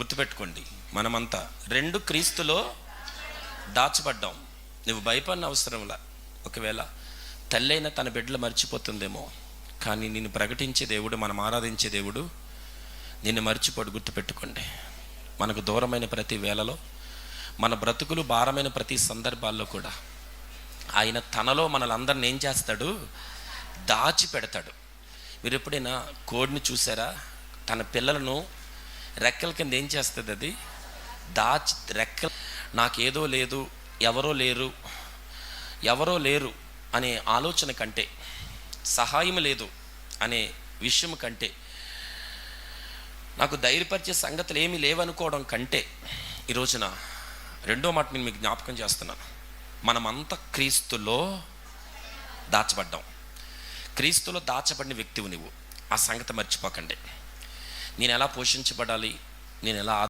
గుర్తుపెట్టుకోండి మనమంతా రెండు క్రీస్తులో దాచబడ్డాం. నువ్వు భయపడిన అవసరంలా ఒకవేళ తల్లైన తన బిడ్డలు మర్చిపోతుందేమో కానీ నిన్ను ప్రకటించే దేవుడు మనం ఆరాధించే దేవుడు నిన్ను మర్చిపోడు గుర్తుపెట్టుకోండి. మనకు దూరమైన ప్రతి వేళలో మన బ్రతుకులు భారమైన ప్రతి సందర్భాల్లో కూడా ఆయన తనలో మనలందరిని ఏం చేస్తాడు? దాచి పెడతాడు మీరు ఎప్పుడైనా కోడిని చూసారా? తన పిల్లలను రెక్కల కింద ఏం చేస్తుంది అది? దాచి రెక్కలు నాకేదో లేదు ఎవరో లేరు ఎవరో లేరు అనే ఆలోచన కంటే సహాయం లేదు అనే విషయం కంటే నాకు ధైర్యపరిచే సంగతులు ఏమీ లేవనుకోవడం కంటే ఈ రోజున రెండో మాట నేను మీకు జ్ఞాపకం చేస్తున్నాను. మనమంతా క్రీస్తులో దాచబడ్డాం. క్రీస్తులో దాచబడిన వ్యక్తివు నువ్వు ఆ సంగతి మర్చిపోకండి. నేను ఎలా పోషించబడాలి? నేను ఎలా